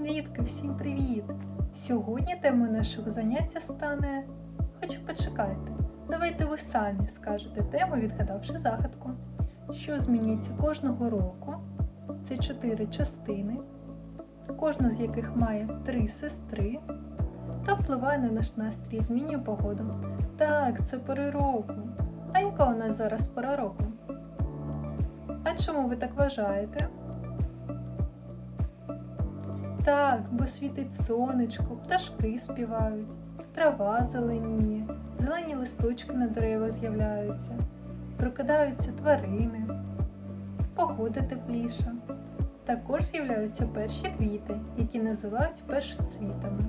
Дітки, всім привіт! Сьогодні темою нашого заняття стане. Хоча почекайте, давайте ви самі скажете тему, відгадавши загадку. Що змінюється кожного року? Це чотири частини, кожна з яких має три сестри та впливає на наш настрій, змінює погоду. Так, це пори року. А яка у нас зараз пора року? А чому ви так вважаєте? Так, бо світить сонечко, пташки співають, трава зеленіє, зелені листочки на дерева з'являються, прокидаються тварини, погода тепліша. Також з'являються перші квіти, які називають першоцвітами.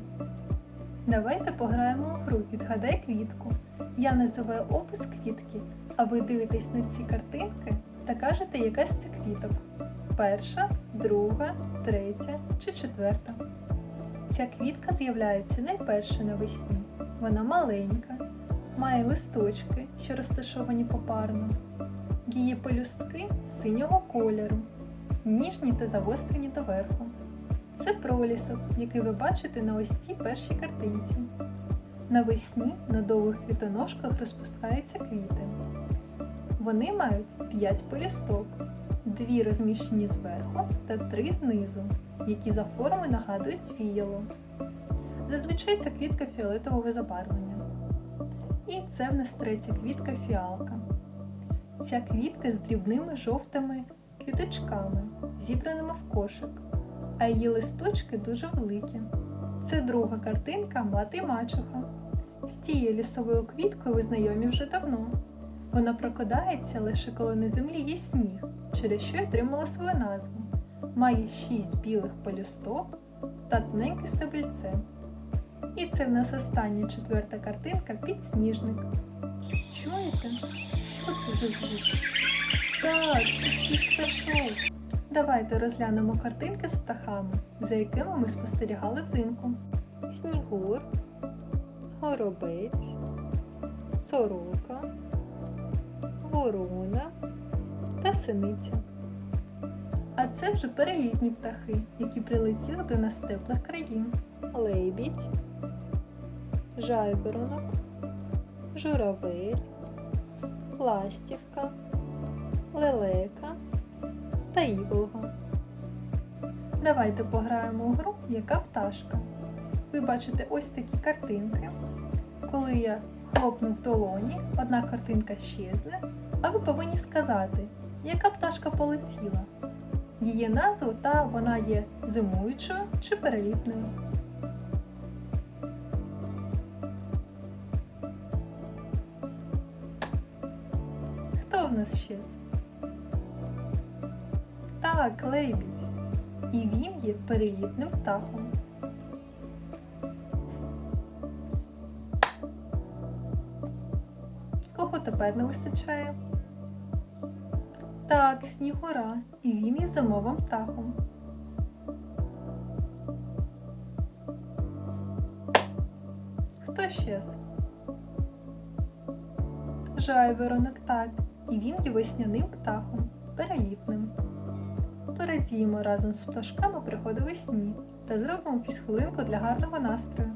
Давайте пограємо у гру Відгадай квітку. Я називаю опис квітки, а ви дивитесь на ці картинки та кажете, яка з цих квіток. Перша, друга, третя чи четверта. Ця квітка з'являється найперше навесні. Вона маленька, має листочки, що розташовані попарно. Її пелюстки синього кольору, ніжні та загострені доверху. Це пролісок, який ви бачите на ось цій першій картинці. Навесні на довгих квітоножках розпускаються квіти. Вони мають 5 пелюсток, дві розміщені зверху та три знизу, які за формою нагадують фіяло. Зазвичай це квітка фіолетового забарвлення. І це в нас третя квітка фіалка. Ця квітка з дрібними жовтими квіточками, зібраними в кошик, а її листочки дуже великі. Це друга картинка мати мачуха. З цією лісовою квіткою ви знайомі вже давно. Вона прокидається лише коли на землі є сніг, через що й отримала свою назву. Має шість білих пелюсток та тоненьке стебельце. І це в нас остання четверта картинка підсніжник. Чуєте? Що це за звук? Так, це спів пташок. Давайте розглянемо картинки з птахами, за якими ми спостерігали взимку. Снігур, горобець, сорока, ворона та синиця. А це вже перелітні птахи, які прилетіли до нас з теплих країн. Лебідь, жайворонок, журавель, ластівка, лелека та іволга. Давайте пограємо у гру Яка пташка. Ви бачите ось такі картинки. Коли я хлопну в долоні, одна картинка щезне, а ви повинні сказати, яка пташка полетіла, її назву та вона є зимуючою чи перелітною. Хто в нас щез? Так, лебідь. І він є перелітним птахом. Кого тепер не вистачає? Так, снігура, і він є зимовим птахом. Хто щез? Жайворонок, так, і він є весняним птахом, перелітним. Порадіємо разом з пташками приходу весні та зробимо фізхвилинку для гарного настрою.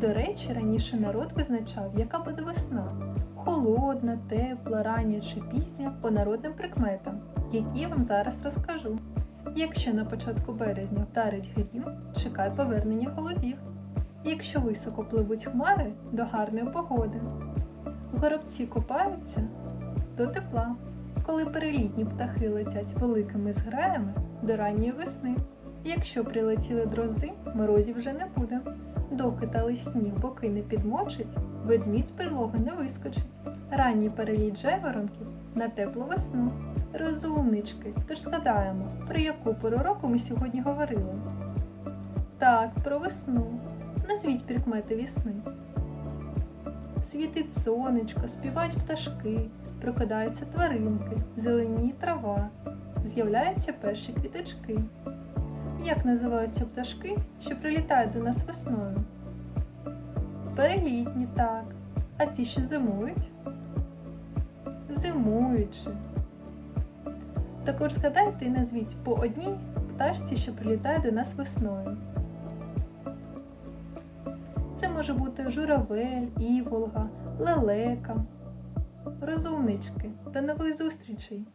До речі, раніше народ визначав, яка буде весна холодна, тепла, рання чи пізня по народним прикметам, які я вам зараз розкажу. Якщо на початку березня вдарить грім, чекай повернення холодів. Якщо високо пливуть хмари до гарної погоди. Горобці купаються до тепла, коли перелітні птахи летять великими зграями до ранньої весни. Якщо прилетіли дрозди, морозів вже не буде. Доки та сніг боки не підмочить, ведмідь з прилоги не вискочить. Ранній переліт жайворонків на теплу весну. Розумнички, тож згадаємо, про яку пору року ми сьогодні говорили. Так, про весну. Назвіть прикмети весни. Світить сонечко, співають пташки, прокидаються тваринки, зеленіє трава, з'являються перші квіточки. Як називаються пташки, що прилітають до нас весною? Перелітні, так. А ті, що зимують? Зимуючи. Також згадайте і назвіть по одній пташці, що прилітає до нас весною. Це може бути журавель, іволга, лелека. Розумнички, до нових зустрічей!